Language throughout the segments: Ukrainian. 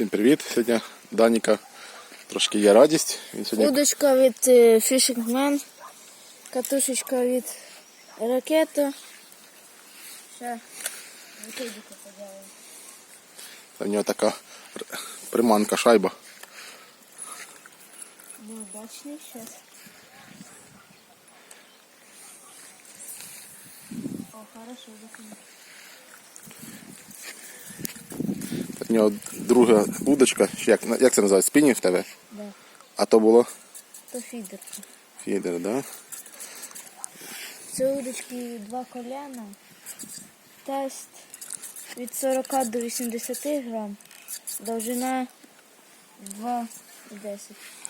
Всім привіт! Сьогодні Даніка трошки є радість. Він сьогодні Удочка від е, Fishing Man, катушечка від ракета. Ще в нього така приманка шайба. Неудачний зараз. О, хорошо, закинув. В нього друга удочка, як, як це називається? Спінінг в тебе? Да. А то було То фідерка. фідер, да? Це удочки два коляна. Тест від 40 до 80 грам. Довжина 2,10.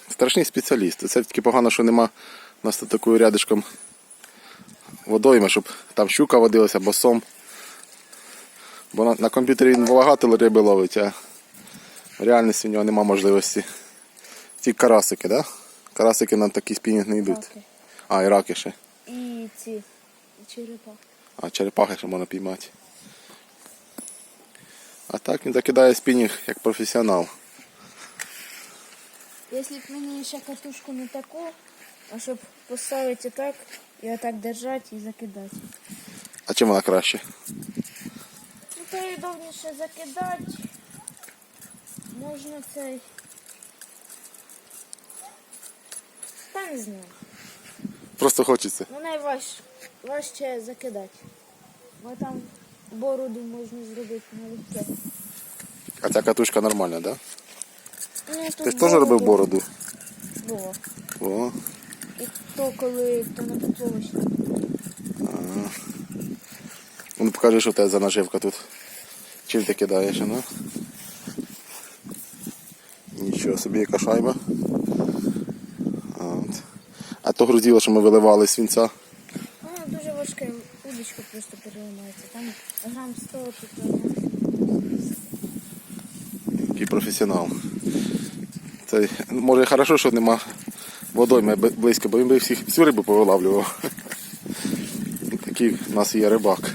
Страшний спеціаліст. Це тільки погано, що нема у нас тут такою рядишком водойми, щоб там щука водилася або сом. Бо на, на комп'ютері він багато риби ловить, а в реальності в нього нема можливості. Ті карасики, да? Карасики на такий спінінг не йдуть. Раки. А, і раки ще. І ці і черепа. А черепахи ще можна піймати. А так він закидає спінінг як професіонал. Якщо б мені ще катушку не таку, а щоб поставити так і отак держати і закидати. А чим вона краще? Ну то і довніше закидати. Можна цей. Та не знаю. Просто хочеться. Ну найважче важче закидати. Бо там бороду можна зробити налегке. А ця катушка нормальна, так? Да? Ну, Ти ж теж робив бороду? Було. О, І то коли то на поплавочні. ну покажи, що у тебе за наживка тут. Чим ти кидаєш, ну? Нічого собі, яка шайба. А, От. А то грузило, що ми виливали з свинця. Воно дуже важке, удочка просто переламається. Там грам 100 тут. Який професіонал. Це, може, хорошо, що нема водойми близько, бо він би всіх, всю рибу повилавлював. Такий у нас є рибак.